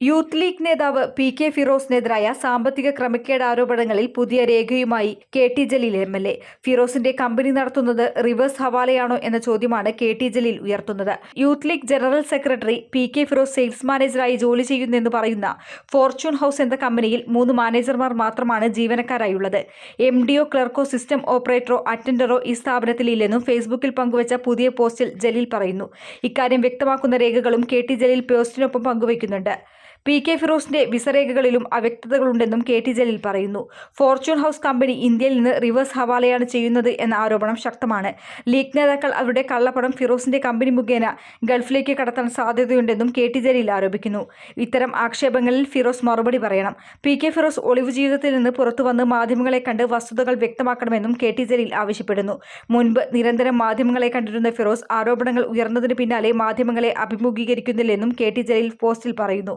Youth league നേതാവ് P K ഫിറോസിനെതിരായ സാമ്പത്തിക ക്രമക്കേട് ആരോപണങ്ങളിൽ പുതിയ രേഖയുമായി K T Jaleel M L A. ഫിറോസിന്റെ company നടത്തുന്നത് റിവേഴ്സ് ഹവാലയാണോ എന്ന ചോദ്യമാണ് കെ ടി ജലീൽ ഉയർത്തുന്നത്. Youth league general secretary P K Firos sales മാനേജറായി ജോലി ചെയ്യുന്നെന്ന് പറയുന്ന ഫോർച്യൂൺ ഹൗസ് എന്ന കമ്പനിയിൽ മൂന്ന് മാനേജർമാർ മാത്രമാണ് ജീവനക്കാരായുള്ളത്. എം ഡിഒ ക്ലർക്കോ സിസ്റ്റം ഓപ്പറേറ്ററോ അറ്റൻഡറോ ഈ സ്ഥാപനത്തിലില്ലെന്നും ഫേസ്ബുക്കിൽ പങ്കുവച്ച പുതിയ പോസ്റ്റിൽ ജലീൽ പറയുന്നു. ഇക്കാര്യം വ്യക്തമാക്കുന്ന രേഖകളും കെ ടി ജലീൽ പോസ്റ്റിനൊപ്പം പങ്കുവയ്ക്കുന്നുണ്ട്. പി കെ ഫിറോസിന്റെ വിസരേഖകളിലും അവ്യക്തതകളുണ്ടെന്നും കെ ടി ജലീൽ പറയുന്നു. ഫോർച്യൂൺ ഹൗസ് കമ്പനി ഇന്ത്യയിൽ നിന്ന് റിവേഴ്സ് ഹവാലയാണ് ചെയ്യുന്നത് എന്ന ആരോപണം ശക്തമാണ്. ലീഗ് നേതാക്കൾ അവരുടെ കള്ളപ്പണം ഫിറോസിന്റെ കമ്പനി മുഖേന ഗൾഫിലേക്ക് കടത്താൻ സാധ്യതയുണ്ടെന്നും കെ ടി ജലീൽ ആരോപിക്കുന്നു. ഇത്തരം ആക്ഷേപങ്ങളിൽ ഫിറോസ് മറുപടി പറയണം. പി കെ ഫിറോസ് ഒളിവ് ജീവിതത്തിൽ നിന്ന് പുറത്തുവന്ന് മാധ്യമങ്ങളെ കണ്ട് വസ്തുതകൾ വ്യക്തമാക്കണമെന്നും കെ ടി ജലീൽ ആവശ്യപ്പെടുന്നു. മുൻപ് നിരന്തരം മാധ്യമങ്ങളെ കണ്ടിരുന്ന ഫിറോസ് ആരോപണങ്ങൾ ഉയർന്നതിന് പിന്നാലെ മാധ്യമങ്ങളെ അഭിമുഖീകരിക്കുന്നില്ലെന്നും കെ ടി ജലീൽ പോസ്റ്റിൽ പറയുന്നു.